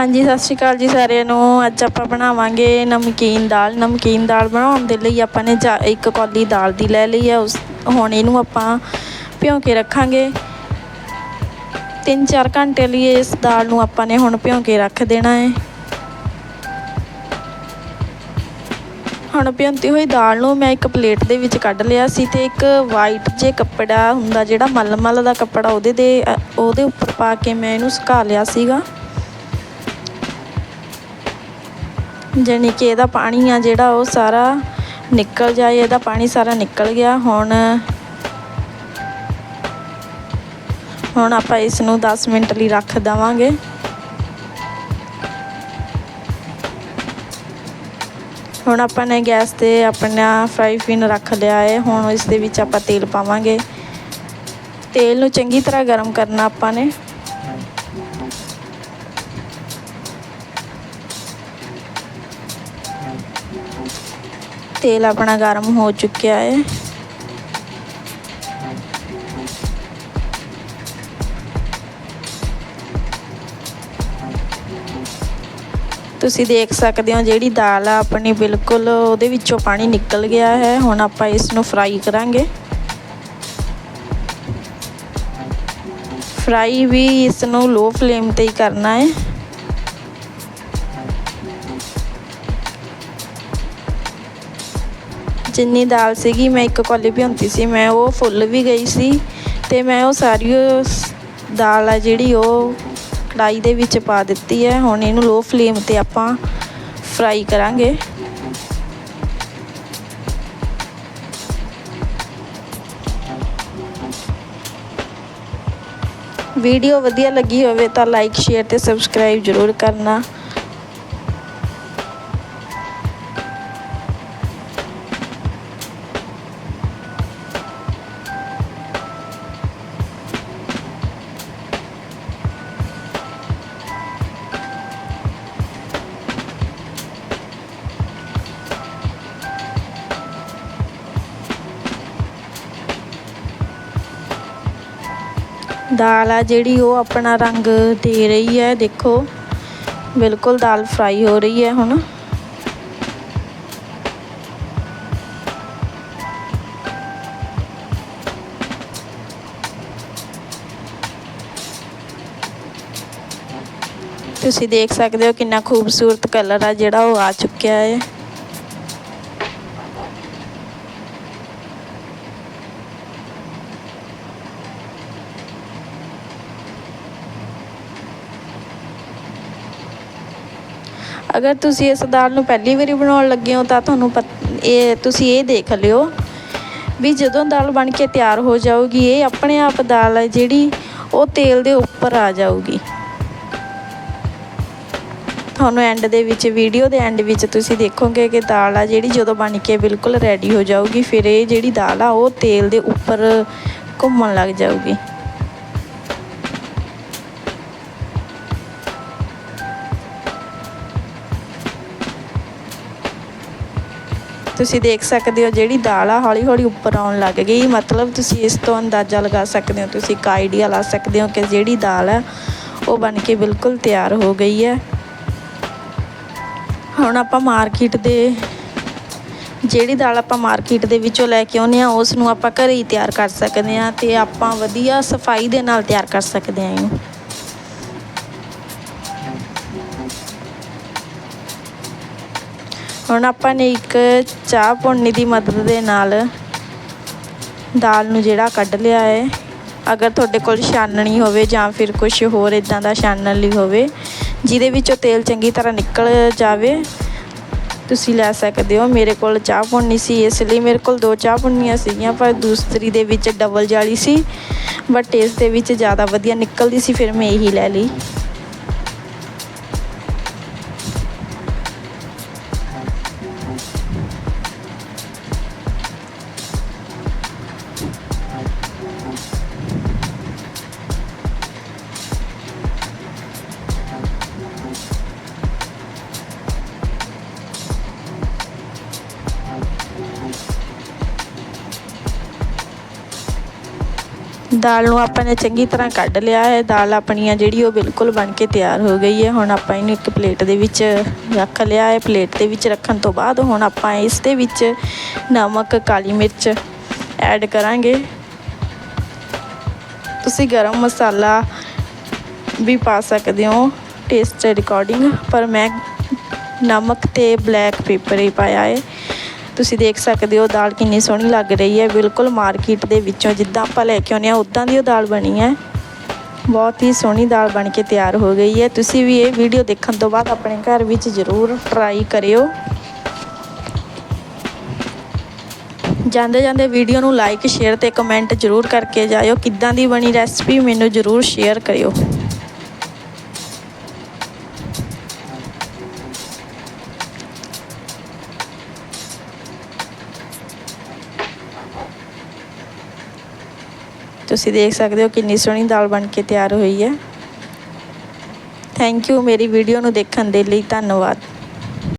ਹਾਂਜੀ, ਸਤਿ ਸ਼੍ਰੀ ਅਕਾਲ ਜੀ ਸਾਰਿਆਂ ਨੂੰ। ਅੱਜ ਆਪਾਂ ਬਣਾਵਾਂਗੇ ਨਮਕੀਨ ਦਾਲ। ਨਮਕੀਨ ਦਾਲ ਬਣਾਉਣ ਦੇ ਲਈ ਆਪਾਂ ਨੇ ਜਾ- ਇੱਕ ਕੌਲੀ ਦਾਲ ਦੀ ਲੈ ਲਈ ਹੈ। ਉਸ ਹੁਣ ਇਹਨੂੰ ਆਪਾਂ ਭਿਉਂ ਕੇ ਰੱਖਾਂਗੇ। 3-4 ਘੰਟੇ ਲਈ ਇਸ ਦਾਲ ਨੂੰ ਆਪਾਂ ਨੇ ਹੁਣ ਭਿਉਂ ਕੇ ਰੱਖ ਦੇਣਾ ਹੈ। ਹੁਣ ਭਿਉਂਤੀ ਹੋਈ ਦਾਲ ਨੂੰ ਮੈਂ ਇੱਕ ਪਲੇਟ ਦੇ ਵਿੱਚ ਕੱਢ ਲਿਆ ਸੀ ਤੇ ਇੱਕ ਵਾਈਟ ਜੇ ਕੱਪੜਾ ਹੁੰਦਾ ਜਿਹੜਾ ਮਲਮਲ ਦਾ ਕੱਪੜਾ ਉਹਦੇ ਦੇ ਉਹਦੇ ਉੱਪਰ ਪਾ ਕੇ ਮੈਂ ਇਹਨੂੰ ਸੁਕਾ ਲਿਆ ਸੀਗਾ। ਜਾਣੀ ਕਿ ਇਹਦਾ ਪਾਣੀ ਆ ਜਿਹੜਾ ਉਹ ਸਾਰਾ ਨਿਕਲ ਜਾਏ, ਇਹਦਾ ਪਾਣੀ ਸਾਰਾ ਨਿਕਲ ਗਿਆ। ਹੁਣ ਹੁਣ ਆਪਾਂ ਇਸ ਨੂੰ 10 ਮਿੰਟ ਲਈ ਰੱਖ ਦੇਵਾਂਗੇ। ਹੁਣ ਆਪਾਂ ਨੇ ਗੈਸ ਤੇ ਆਪਣਾ ਫਰਾਈ ਪੈਨ ਰੱਖ ਲਿਆ ਹੈ ਹੁਣ ਇਸ ਦੇ ਵਿੱਚ ਆਪਾਂ ਤੇਲ ਪਾਵਾਂਗੇ। ਤੇਲ ਨੂੰ ਚੰਗੀ ਤਰ੍ਹਾਂ ਗਰਮ ਕਰਨਾ ਆਪਾਂ ਨੇ। ਤੇਲ ਆਪਣਾ ਗਰਮ ਹੋ ਚੁੱਕਿਆ ਹੈ। ਤੁਸੀਂ ਦੇਖ ਸਕਦੇ ਹੋ ਜਿਹੜੀ ਦਾਲ ਆ ਆਪਣੀ ਬਿਲਕੁਲ ਉਹਦੇ ਵਿੱਚੋਂ ਪਾਣੀ ਨਿਕਲ ਗਿਆ ਹੈ। ਹੁਣ ਆਪਾਂ ਇਸ ਨੂੰ ਫਰਾਈ ਕਰਾਂਗੇ। ਫਰਾਈ ਵੀ ਇਸ ਨੂੰ ਲੋ ਫਲੇਮ ਤੇ ਹੀ ਕਰਨਾ ਹੈ। ਜਿੰਨੀ ਦਾਲ ਸੀਗੀ, ਮੈਂ ਇੱਕ ਕੌਲੀ ਭਿਉਂਤੀ ਸੀ, ਮੈਂ ਉਹ ਫੁੱਲ ਵੀ ਗਈ ਸੀ ਤੇ ਮੈਂ ਉਹ ਸਾਰੀ ਦਾਲ ਆ ਜਿਹੜੀ ਉਹ ਕੜਾਈ ਦੇ ਵਿੱਚ ਪਾ ਦਿੱਤੀ ਹੈ। ਹੁਣ ਇਹਨੂੰ ਲੋ ਫਲੇਮ ਤੇ ਆਪਾਂ ਫਰਾਈ ਕਰਾਂਗੇ। ਵੀਡੀਓ ਵਧੀਆ ਲੱਗੀ ਹੋਵੇ ਤਾਂ ਲਾਈਕ ਸ਼ੇਅਰ ਤੇ ਸਬਸਕ੍ਰਾਈਬ ਜ਼ਰੂਰ ਕਰਨਾ। ਦਾਲ ਆ ਜਿਹੜੀ ਉਹ ਆਪਣਾ ਰੰਗ ਦੇ ਰਹੀ ਹੈ, ਦੇਖੋ। ਬਿਲਕੁਲ ਦਾਲ ਫਰਾਈ ਹੋ ਰਹੀ ਹੈ ਹੁਣ। ਤੁਸੀਂ ਦੇਖ ਸਕਦੇ ਹੋ ਕਿੰਨਾ ਖੂਬਸੂਰਤ ਕਲਰ ਆ ਜਿਹੜਾ ਉਹ ਆ ਚੁੱਕਿਆ ਹੈ। ਅਗਰ ਤੁਸੀਂ ਇਸ ਦਾਲ ਨੂੰ ਪਹਿਲੀ ਵਾਰੀ ਬਣਾਉਣ ਲੱਗੇ ਹੋ ਤਾਂ ਤੁਹਾਨੂੰ ਪਤ- ਇਹ, ਤੁਸੀਂ ਇਹ ਦੇਖ ਲਿਓ ਵੀ ਜਦੋਂ ਦਾਲ ਬਣ ਕੇ ਤਿਆਰ ਹੋ ਜਾਊਗੀ, ਇਹ ਆਪਣੇ ਆਪ ਦਾਲ ਹੈ ਜਿਹੜੀ ਉਹ ਤੇਲ ਦੇ ਉੱਪਰ ਆ ਜਾਊਗੀ। ਤੁਹਾਨੂੰ ਐਂਡ ਦੇ ਵਿੱਚ ਵੀਡੀਓ ਦੇ ਐਂਡ ਵਿੱਚ ਤੁਸੀਂ ਦੇਖੋਗੇ ਕਿ ਦਾਲ ਆ ਜਿਹੜੀ ਜਦੋਂ ਬਣ ਕੇ ਬਿਲਕੁਲ ਰੈਡੀ ਹੋ ਜਾਊਗੀ, ਫਿਰ ਇਹ ਜਿਹੜੀ ਦਾਲ ਆ ਉਹ ਤੇਲ ਦੇ ਉੱਪਰ ਘੁੰਮਣ ਲੱਗ ਜਾਊਗੀ। ਤੁਸੀਂ ਦੇਖ ਸਕਦੇ ਹੋ ਜਿਹੜੀ ਦਾਲ ਆ ਹੌਲੀ ਹੌਲੀ ਉੱਪਰ ਆਉਣ ਲੱਗ ਗਈ। ਮਤਲਬ ਤੁਸੀਂ ਇਸ ਤੋਂ ਅੰਦਾਜ਼ਾ ਲਗਾ ਸਕਦੇ ਹੋ, ਤੁਸੀਂ ਇੱਕ ਆਈਡੀਆ ਲਾ ਸਕਦੇ ਹੋ ਕਿ ਜਿਹੜੀ ਦਾਲ ਹੈ ਉਹ ਬਣ ਕੇ ਬਿਲਕੁਲ ਤਿਆਰ ਹੋ ਗਈ ਹੈ। ਹੁਣ ਆਪਾਂ ਮਾਰਕੀਟ ਦੇ, ਜਿਹੜੀ ਦਾਲ ਆਪਾਂ ਮਾਰਕੀਟ ਦੇ ਵਿੱਚੋਂ ਲੈ ਕੇ ਆਉਂਦੇ ਆ ਉਸ ਨੂੰ ਆਪਾਂ ਘਰੇ ਹੀ ਤਿਆਰ ਕਰ ਸਕਦੇ ਆ ਤੇ ਆਪਾਂ ਵਧੀਆ ਸਫ਼ਾਈ ਦੇ ਨਾਲ ਤਿਆਰ ਕਰ ਸਕਦੇ ਆ ਇਹਨੂੰ। ਹੁਣ ਆਪਾਂ ਨੇ ਇੱਕ ਚਾਹ ਪੁੰਨੀ ਦੀ ਮਦਦ ਦੇ ਨਾਲ ਦਾਲ ਨੂੰ ਜਿਹੜਾ ਕੱਢ ਲਿਆ ਹੈ। ਅਗਰ ਤੁਹਾਡੇ ਕੋਲ ਛਾਨਣੀ ਹੋਵੇ ਜਾਂ ਫਿਰ ਕੁਝ ਹੋਰ ਇਦਾਂ ਦਾ ਛਾਨਣ ਲਈ ਹੋਵੇ, ਜਿਹਦੇ ਵਿੱਚੋਂ ਤੇਲ ਚੰਗੀ ਤਰ੍ਹਾਂ ਨਿਕਲ ਜਾਵੇ, ਤੁਸੀਂ ਲੈ ਸਕਦੇ ਹੋ। ਮੇਰੇ ਕੋਲ ਚਾਹ ਪੁੰਨੀ ਸੀ, ਇਸ ਲਈ ਮੇਰੇ ਕੋਲ ਦੋ ਚਾਹ ਪੁੰਨੀਆਂ ਸੀਗੀਆਂ, ਪਰ ਦੂਸਰੀ ਦੇ ਵਿੱਚ ਡਬਲ ਜਾਲੀ ਸੀ ਬਟ ਇਸ ਦੇ ਵਿੱਚ ਜ਼ਿਆਦਾ ਵਧੀਆ ਨਿਕਲਦੀ ਸੀ, ਫਿਰ ਮੈਂ ਇਹੀ ਲੈ ਲਈ। ਦਾਲ ਨੂੰ ਆਪਾਂ ਨੇ ਚੰਗੀ ਤਰ੍ਹਾਂ ਕੱਢ ਲਿਆ ਹੈ। ਦਾਲ ਆਪਣੀ ਆ ਜਿਹੜੀ ਉਹ ਬਿਲਕੁਲ ਬਣ ਕੇ ਤਿਆਰ ਹੋ ਗਈ ਹੈ। ਹੁਣ ਆਪਾਂ ਇਹਨੂੰ ਇੱਕ ਪਲੇਟ ਦੇ ਵਿੱਚ ਰੱਖ ਲਿਆ ਹੈ। ਪਲੇਟ ਦੇ ਵਿੱਚ ਰੱਖਣ ਤੋਂ ਬਾਅਦ ਹੁਣ ਆਪਾਂ ਇਸ ਦੇ ਵਿੱਚ ਨਮਕ, ਕਾਲੀ ਮਿਰਚ ਐਡ ਕਰਾਂਗੇ। ਤੁਸੀਂ ਗਰਮ ਮਸਾਲਾ ਵੀ ਪਾ ਸਕਦੇ ਹੋ। ਟੇਸਟ ਰਿਕਾਰਡਿੰਗ ਪਰ ਮੈਂ ਨਮਕ ਤੇ ਬਲੈਕ ਪੇਪਰ ਹੀ ਪਾਇਆ ਹੈ। ਤੁਸੀਂ ਦੇਖ ਸਕਦੇ ਹੋ, ਦਾਲ ਕਿੰਨੀ ਸੋਹਣੀ ਲੱਗ ਰਹੀ ਹੈ। ਬਿਲਕੁਲ ਮਾਰਕੀਟ ਦੇ ਵਿੱਚੋਂ ਜਿੱਦਾਂ ਆਪਾਂ ਲੈ ਕੇ ਆਉਂਦੇ ਹਾਂ, ਉਦਾਂ ਦੀ ਉਹ ਦਾਲ ਬਣੀ ਹੈ। ਬਹੁਤ ਹੀ ਸੋਹਣੀ ਦਾਲ ਬਣ ਕੇ ਤਿਆਰ ਹੋ ਗਈ ਹੈ। ਤੁਸੀਂ ਵੀ ਇਹ ਵੀਡੀਓ ਦੇਖਣ ਤੋਂ ਬਾਅਦ ਆਪਣੇ ਘਰ ਵਿੱਚ ਜ਼ਰੂਰ ਟਰਾਈ ਕਰਿਓ। ਜਾਂਦੇ ਜਾਂਦੇ ਵੀਡੀਓ ਨੂੰ ਲਾਈਕ ਸ਼ੇਅਰ ਤੇ ਕਮੈਂਟ ਜ਼ਰੂਰ ਕਰਕੇ ਜਾਇਓ। ਕਿੱਦਾਂ ਦੀ ਬਣੀ ਰੈਸਪੀ ਮੈਨੂੰ ਜ਼ਰੂਰ ਸ਼ੇਅਰ ਕਰਿਓ। ਤੁਸੀਂ ਦੇਖ ਸਕਦੇ ਹੋ ਕਿੰਨੀ ਸੋਹਣੀ ਦਾਲ ਬਣ ਕੇ ਤਿਆਰ ਹੋਈ ਹੈ। ਥੈਂਕ ਯੂ ਮੇਰੀ ਵੀਡੀਓ ਨੂੰ ਦੇਖਣ ਦੇ ਲਈ ਧੰਨਵਾਦ।